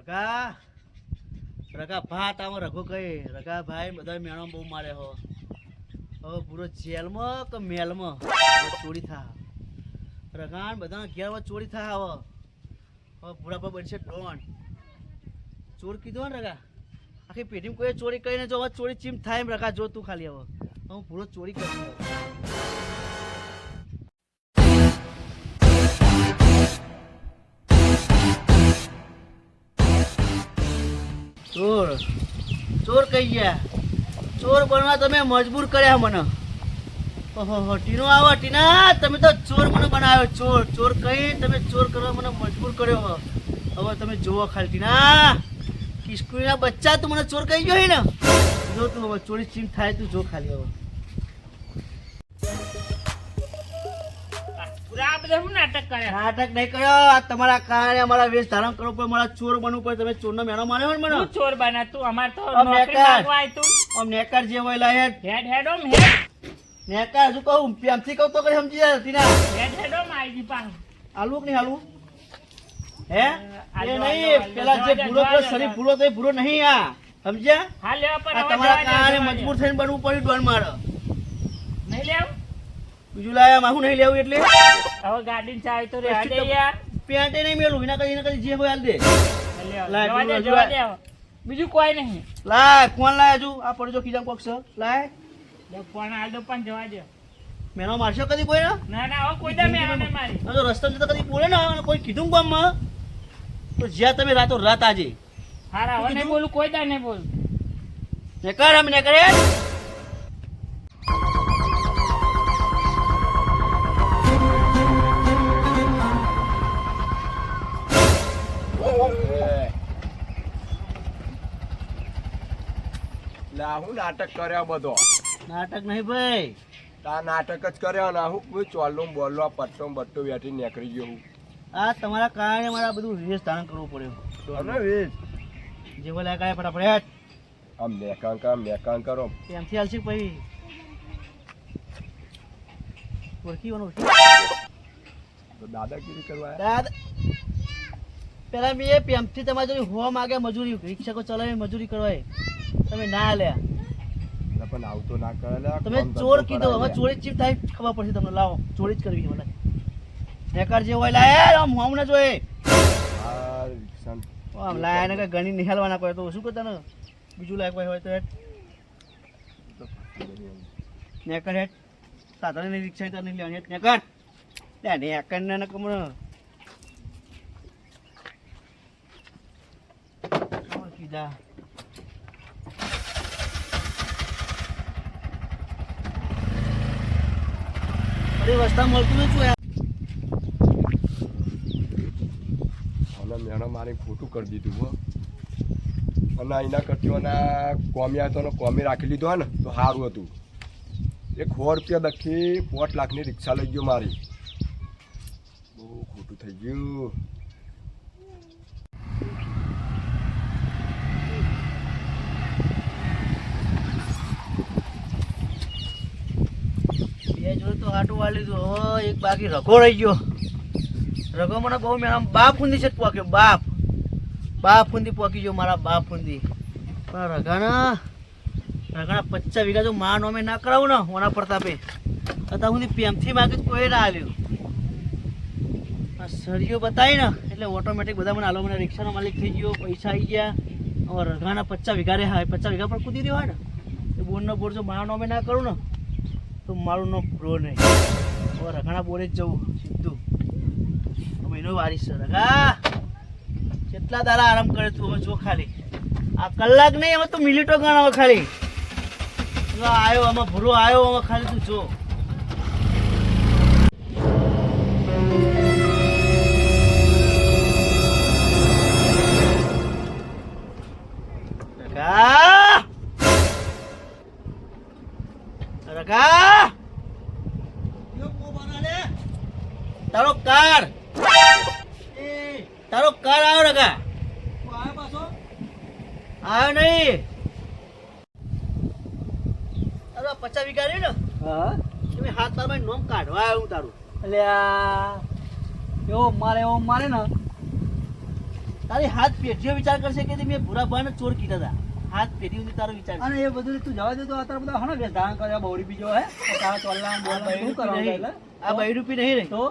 રગા રકા ભા આમાં રઘો કઈ? રકા ભાઈ બધા મેણો બહુ મારે હો. હવે પૂરો જેલમાં કે મેલમાં? ચોરી થા. રગાન બધા ઘેરમાં ચોરી થા હવે. હવે પૂરા પર બનશે ડોન. ચોર કીધો ને રકા આખી પેઢીમાં કોઈ ચોરી કરીને જો હવે ચોરી ચીમ થાય એમ રગા જો તું ખાલી હવે. હું પૂરો ચોરી કરી ચોર. ચોર કહી ગયા. ચોર બનવા તમે મજબૂર કર્યા મને. ઓહો ટીનો આવો, ટીના. તમે તો ચોર મને બનાવ્યો, ચોર. ચોર કહી તમે ચોર કરવા મને મજબૂર કર્યો હવે. તમે જોવો ખાલી, ટીના. કિસ્કુના બચ્ચા તું મને ચોર કહી ગયો ને. જો તું હવે ચોરી ચીમ થાય તું જો ખાલી હવે. નાટક નહીં કર્યો. તમારા કારણે અમારા વેશ ધારણ કરવો પડે. મારા ચોર બનવું પડે. તમે ચોરનો મેણો માન્યો મને? તું ચોર બના તું? અમાર તો આ નોકરી બેકાર. માંગવા આય તું. આમ નેકાર જે હોય લાયક હેડ. હેડોમ હેડ નેકાર હજુ કહું? પ્રેમથી કહું તો કઈ સમજી જાય ટીના. હેડ હેડોમ આઈ જી પાછું. હાલવું કે નહીં હાલવું? હે? એ નહીં. પેલા જે ભૂરો પેલો શરીર ભૂરો તો એ ભૂરો નહીં આ. સમજ્યા? હા લેવા પર તમારા કારણે મજબૂર થઈને બનવું પડ્યું ડોન મારે. નહીં લેવું? બીજું લાયા માહું નહીં લેવું એટલે. હવે ગાડી ચાવી તો રે દે યાર. પેન્ટે નહીં મેલું એના કદી એના કદી જે હોય હાલ દે. લાય, જવા બીજું કોઈ નહીં. લાય કોણ લાય હજુ. આ પડજો ખીજામ કોક છે. લાય. કોણ પણ દો પણ જવા દે. મેનો મારશો કદી કોઈ ને ના હવે કોઈ દા મેળો નહીં મારી. તો રસ્તા જતા કદી બોલે ને કોઈ કીધું ગામમાં તો જ્યાં તમે રાતો રાત આજે. હારા હવે નહીં બોલું કોઈ દા નહીં બોલું. ને કર અમે ને કરે હું નાટક કર્યો બધો. નાટક નહીં ભાઈ. આ નાટક જ કર્યો ને હું કોઈ ચોલ્લો બોલવા પટ્ટો બટ્ટો બેઠી નીકળી ગયો હું. આ તમારા કારણે મારે બધું રેસ ધારણ કરવું પડ્યું. અરે જે બોલ્યા કાંઈ ફટાફટ હેઠ. આમ મેકાન કામ મેકાન કરો. પ્રેમથી હાલશે પછી ઓળખી. વાનો તો દાદા કીધું કરવા દાદા પેલા મેં પેમથી તમારે જો હો માગે મજૂરી. રિક્ષાકો ચલાવે મજૂરી કરવાય. તમે ના લ્યા. પણ આવતો ના કરે તમે ચોર કીધો હવે ચોરી ચીપ થાય ખબર પડશે તમને. લાવો ચોરી જ કરવી મને. નેકાર જે હોય લાય આમ હું ના જોઈએ આમ લાય ને કઈ ગણી નિહાલવાના કોઈ તો શું કરતા ને? બીજું લાયક હોય તો હેઠ. નેકર હેઠ. સાધારણ રિક્ષા તો નહીં લેવાની હેઠ. નેકર! લે નેકર ને કમણ કીધા? અરે વસ્તા મળતું અને મેણો મારી ખોટું કરી દીધું, હો. અને એના કરતીઓના કોમી આવતો ને કોમી રાખી લીધો ને, તો સારું હતું. એક સો રૂપિયા દખી પોટ લાખની રિક્ષા લઈ ગયો મારી. બહુ ખોટું થઈ ગયું. બે જોડે તો આટો વાળી લીધું. એક બાકી રઘો રહી ગયો. રઘો મને બહુ આમ બાપ ફૂંદી છે પોક્યો, બાપ. બાપ ફૂંદી પોકી ગયો મારા બાપ ફૂંદી. પણ રઘાના રઘાના પચાસ વીઘા જો માં નોમે ના કરાવું ને ઓના પ્રતાપે અત્યાર સુધી પ્રેમથી માગે કોઈ ના આલ્યું. આ સળીઓ બતાવી ને, એટલે ઓટોમેટિક બધા મને આલો મને રિક્ષાનો માલિક થઈ ગયો, પૈસા આવી ગયા. રઘાના પચાસ વીઘા રે હા પચાસ વીઘા પણ કૂદી રહ્યો હોય ને. એ બોરનો બોર જો મા નોમે ના કરું ને તો મારું નામ પ્રો નહીં. હવે રઘાના બોલે જ જવું, સીધું. હવે એનો વારીસ છે. રઘા, કેટલા દાડા આરામ કરે તું? હવે જો ખાલી. આ કલાક નહીં, હવે તો મિનિટો ગણ ખાલી. આવ્યો આમાં ભૂરો આવ્યો હવે ખાલી તું જો. રઘા! રઘા! તારો કાર. તારો કાર આવ્યો રઘા આવ્યો નહીં. તારો પચાસ વીઘા રહ્યું ને? હા. તમે હાથ તારમાં નોમ કાઢવા આવ્યો હું તારું. એટલે એવો મારે એવો મારે ને. તારી હાથ પેઢીઓ વિચાર કરશે કે મેં ભૂરા ભાઈને ચોર કીધા હતા. હાથ પેઢી તારો વિચાર અને એ બધું તું જવા દે તો અત્યારે બધા હણો કે ધાન કર્યા બહુડી બીજો હે. તારા ચોલ્લા ને કરવાનું બૈરું એટલે? આ બૈરૂપી નહીં. રહી તો?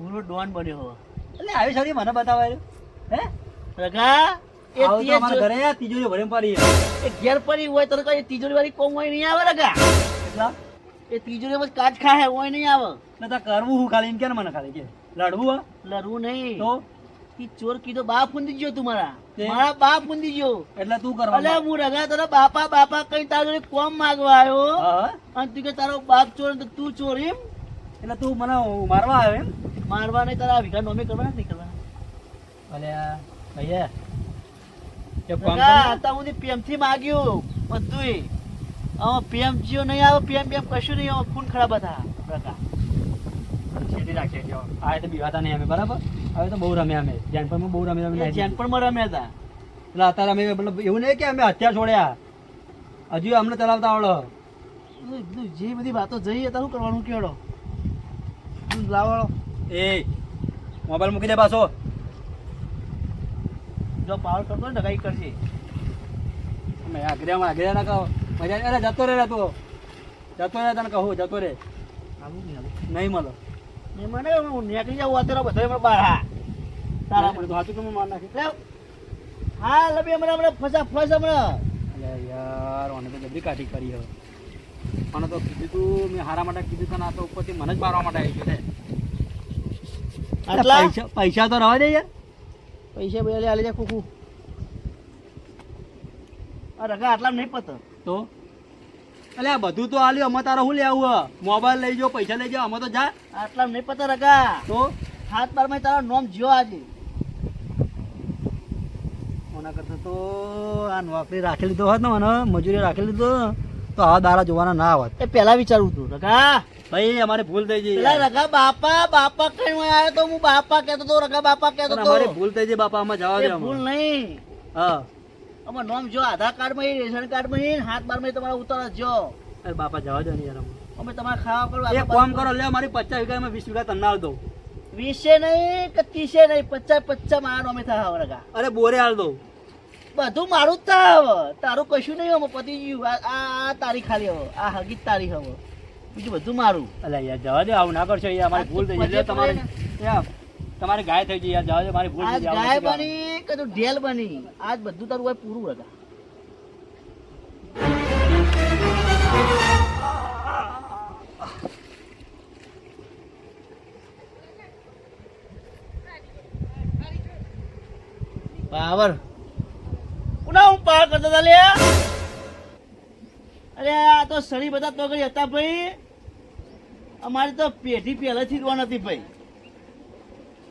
ભૂરો ડોન બન્યો હો. એટલે આવી સારી મને બતાવાય હે? રગા એ તો તીએ ઘરે આ તિજોરી ભરે પડી એ ઘેર પડી હોય તો કઈ તિજોરી વાળી કોમ હોય નહીં આવે રગા એટલા? એ તિજોરી કાચ ખાય હોય નહીં આવે. ને તાર કરવું હું ખાલી એમ કે મને ખાલી કે? લડવું હા. લડવું નહીં. તો? ચોર કીધો બાપ ફૂંદી ગયો તું મારા. મારા બાપ ફૂંદી ગયો. એટલે તું અલે કરવા હું રગા તારા બાપા બાપા કઈ તારો કોમ માંગવા આવ્યો? અને તું કે તારો બાપ ચોર તો તું ચોર એમ? એટલે તું મને મારવા આવ્યો એમ? મારવા નહીં તારા વિઘા નોમે કરવાના નહીં કરવાના? ભલે ભૈયા કર અત્યાર સુધી પ્રેમથી માગ્યું હવે પ્રેમ જીઓ નહીં આવે પ્રેમ પ્રેમ કશું નહીં આવે ખૂન ખરાબ હતા રગા છેડી રાખીએ જો આ તો બીવાતા નહીં અમે બરાબર? હવે તો બહુ રમ્યા અમે. જાનપણમાં બહુ રમી રમી જેનપણમાં રમ્યા હતા. એટલે અત્યારે અમે મતલબ એવું નહીં કે અમે હત્યા છોડ્યા. હજુ અમને ચલાવતા આવડો. બધું- બધું જે બધી વાતો જઈએ હતા શું કરવાનું કેળો? લાવો. એ મોબાઈલ મૂકી દે પાછો. જો પાવર કરતો ને ડગાઈ કરશે અમે આગળમાં આગળ ના કહો. મજા અરે જતો રે તું. જતો રે તને કહું જતો રે. નહીં મળો. નહીં મને હું નીકળી જાઉં અત્યારે બધા એમાં બહાર હા. તારા મને તો હાથું કેમ માર નાખી? હા લબી હમણાં હમણાં ફસા ફસ હમણાં. અરે યાર મને તો જબરી કાઢી કરી હવે. મને તો કીધું તું મેં હારા માટે કીધું તને આ તો ઉપરથી મને જ મારવા માટે આવી ગયો છે આટલા પૈસા પૈસા તો રવા દે યાર. પૈસા બે આલી જા કુકુ. આ રગા આટલા નહીં પત. તો? અલે આ બધું તો આલ્યું અમે તારા શું લેવું મોબાઈલ લઈ જાઓ પૈસા લઈ જાઓ અમે તો જા. આટલા નહીં પત રગા. તો? હાથ બારમાં તારા નોમ જ્યો આજે. કોના કરતા તો આ નોકરી રાખી લીધો હોત ને મને મજૂરી રાખી લીધો તો આ દારા જોવાના ના આવત. એ પેલા વિચારું તું રકા ભાઈ અમારે ભૂલ થઈ જઈ પેલા રકા બાપા બાપા કઈ આવ્યો તો હું બાપા કહેતો તો રકા બાપા કહેતો તો. અમારે ભૂલ થઈ જઈ બાપા આમાં જવા દે ભૂલ નહીં. હા. અમાર નામ જો આધાર કાર્ડમાં રેશન કાર્ડમાં હાથ બારમાં તમારા ઉતાર જો અરે બાપા જવા દો ને યાર અમે. તમારે ખાવા એક કામ કરો. લે મારી પચાસ વીઘા માં વીસ વીઘા તમને આલ દઉં. વીસે નહીં કે ત્રીસે નહીં પચાસ પચાસ મારા અમે થાય હવે રગા અરે બોરે હાલ દઉં. બધું મારું જ થાય હવે તારું કશું નહીં હવે પતી ગયું આ- તારી ખાલી હવે. આ હગીત તારી હવે. બીજું બધું મારું. એટલે યાર જવા દે આવું ના કરશો યાર મારી ભૂલ થઈ જાય તમારે તમારે ગાય થઈ ગઈ યાર જવા દે મારી ભૂલ આજ થઈ જાય ગાય બની કે તું ઢેલ બની? આજ બધું તારું હોય પૂરું હતા પાવર હું પાર કરતો હતા લે. અરે, આ તો સળી બધા તો ગઈ હતા ભાઈ. અમારી તો પેઢી પહેલેથી જ હતી ભાઈ.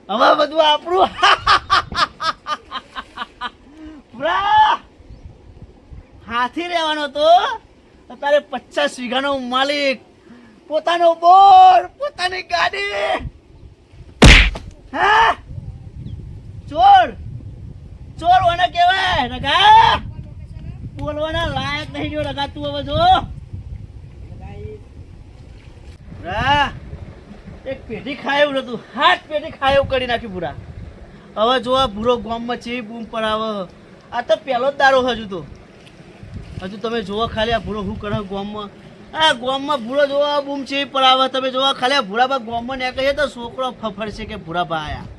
હવે બધું આપણું. હાથી રહેવાનો તો તારે પચાસ વીઘાનો માલિક. પોતાનો બોર, પોતાની ગાડી. હા? ચોર! ચોર ઓને કહેવાય રગા બોલવાના લાયક નહીં જો રગા હવે જો. એક પેઢી ખાય એવું નતું, હાથ પેઢી ખાય એવું કરી નાખ્યું પૂરા. હવે જો આ ભૂરો ગામમાં છે બૂમ પર આ તો પહેલો જ દારો હજુ તો. હજુ તમે જોવો ખાલી આ ભૂરો શું કરે ગામમાં. આ ગામમાં ભૂરો જોવા બૂમ છે પર તમે જોવા ખાલી આ ભૂરાબા ગામમાં નીકળે તો છોકરો ફફડશે કે ભૂરાબા આયા